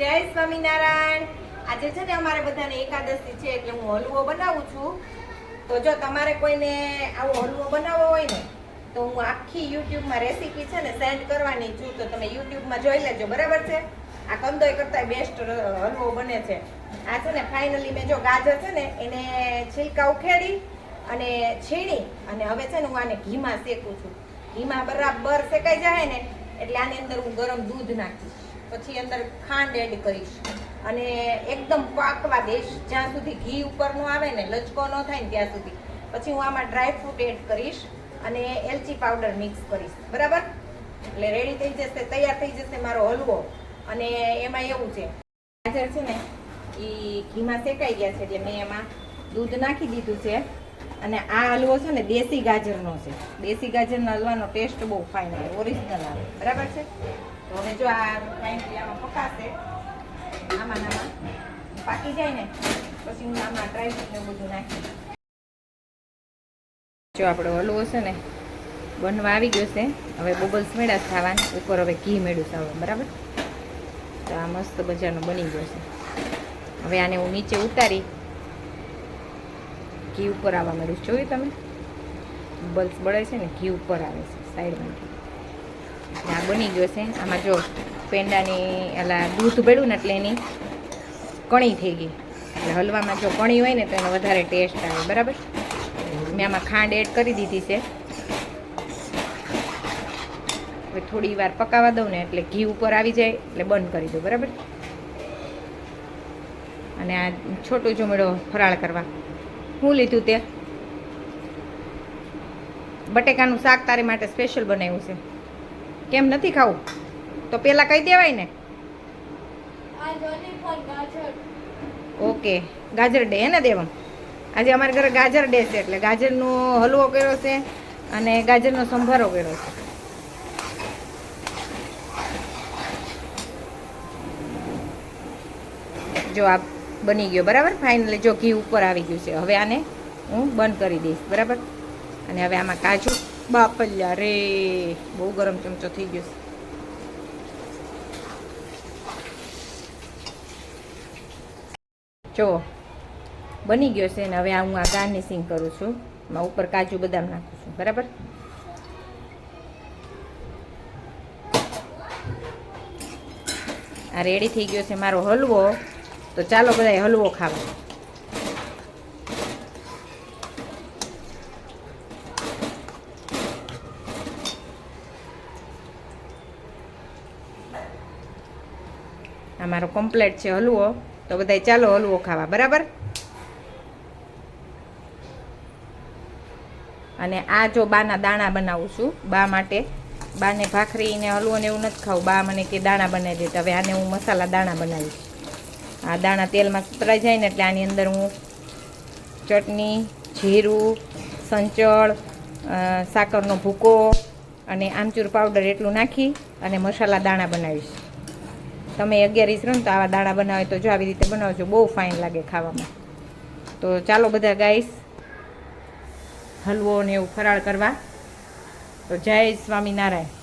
જય સ્વામિનારાયણ. આજે છે ને અમારે બધાને એકાદશી છે એટલે હું હલવો બનાવું છું. તો જો તમારે કોઈને આવો હલવો બનાવવો હોય ને, તો હું આખી યુટ્યુબમાં રેસીપી છે ને સેન્ડ કરવાની છું. તો તમે યુટ્યુબમાં જોઈ લેજો, બરાબર છે? આ કંદોય કરતાં બેસ્ટ હલવો બને છે. આ છે ને ફાઇનલી મેં જો ગાજર છે ને, એને છિલકા ઉખેડી અને છીણી અને હવે છે ને હું આને ઘીમાં શેકું છું. ઘીમાં બરાબર શેકાઈ જાય ને, એટલે આની અંદર હું ગરમ દૂધ નાખીશ. પછી અંદર ખાંડ એડ કરીશ. અને એકદમ પાકવા દઈશ જ્યાં સુધી ઘી ઉપર નો આવે ને, લચકો ન થાય ને ત્યાં સુધી. પછી હું આમાં ડ્રાય ફ્રૂટ એડ કરીશ અને એલચી પાવડર મિક્સ કરીશ. બરાબર? એટલે રેડી થઈ જશે, તૈયાર થઈ જશે મારો હલવો. અને એમાં એવું છે, ગાજર છે ને એ ઘીમાં શેકાઈ ગયા છે, એટલે મેં એમાં દૂધ નાખી દીધું છે. અને આ હલવો છે ને દેશી ગાજરનો છે. દેશી ગાજરના હલવાનો ટેસ્ટ બહુ ફાઇન આવે ઓરિજિનલ આવે. બરાબર છે? તો હવે જો આ ફાઇનલી આમાં પકાશે. આમાં આમાં. પાકી જાય ને, પછી હું આમાં ડ્રાય ફ્રૂટ ને બધું નાખી જો આપણો હલવો છે ને, બનવા આવી ગયો છે. હવે બબલ્સ મેળા ખાવાનું. ઉપર હવે ઘી મેળું સાવ બરાબર? તો આ મસ્ત બજારનો બની ગયો છે. હવે આને હું નીચે ઉતારી ઘી ઉપર આવવા માંડ્યું જોયું તમે? બલ્સ બળે છે ને, ઘી ઉપર આવે છે, સાઈડમાંથી. આ બની ગયો છે. આમાં જો પેંડાની એલા દૂધ ભેળું ને એટલે એની કણી થઈ ગઈ. એટલે હલવામાં જો કણી હોય ને તો એનો વધારે ટેસ્ટ આવે, બરાબર? મેં આમાં ખાંડ એડ કરી દીધી છે. હવે થોડી વાર પકાવવા દઉં ને એટલે ઘી ઉપર આવી જાય, એટલે બંધ કરી દઉં, બરાબર? અને આ છોટો ચૂમડો ફરાળ કરવા. શું લીધું તે. બટેકાનું શાક તારી માટે સ્પેશિયલ બનાવ્યું છે. કેમ નથી ખાવું? તો પહેલાં કહી દેવાય ને. ઓકે. ગાજર ડે હે ને દેવમ આજે અમારા ઘરે ગાજર ડે છે એટલે ગાજરનો હલવો કર્યો છે અને ગાજરનો સંભારો કર્યો છે. જો આ બની ગયો, બરાબર? ફાઇનલી જો ઘી ઉપર આવી ગયું છે, હવે આને હું બંધ કરી દઈશ, બરાબર? અને હવે આમાં કાજુ બાપલ્યા રે, બહુ ગરમ ચમચો થઈ ગયો છે. જો, બની ગયો છે ને, હવે હું આ ગાર્નિશિંગ કરું છું, એમાં ઉપર કાજુ બદામ નાખું છું, બરાબર? આ રેડી થઈ ગયો છે મારો હલવો. તો ચાલો બધાય હલવો ખાવા. આ મારો કમ્પ્લેટ છે હલવો. તો બધાય ચાલો હલવો ખાવા, બરાબર? અને આ જો બાના દાણા બનાવું છું, બા માટે. બાને ભાખરી ને હલવો ને એવું નથી ખાવું. બા મને કે દાણા બનાવી દેતા હવે આને હું મસાલા દાણા બનાવીશ. આ દાણા તેલમાં સતરાઈ જાય ને એટલે આની અંદર હું ચટણી, જીરું, સંચળ સાકરનો ભૂકો અને આમચૂર પાવડર એટલું નાખી અને મસાલા દાણા બનાવીશ. તમે અગિયારીસ રહો ને તો આવા દાણા બનાવે તો જો આવી રીતે બનાવજો બહુ ફાઇન લાગે ખાવામાં. તો ચાલો બધા ગાઈશ હલવો ને એવું ફરાળ કરવા. તો જય સ્વામિનારાયણ.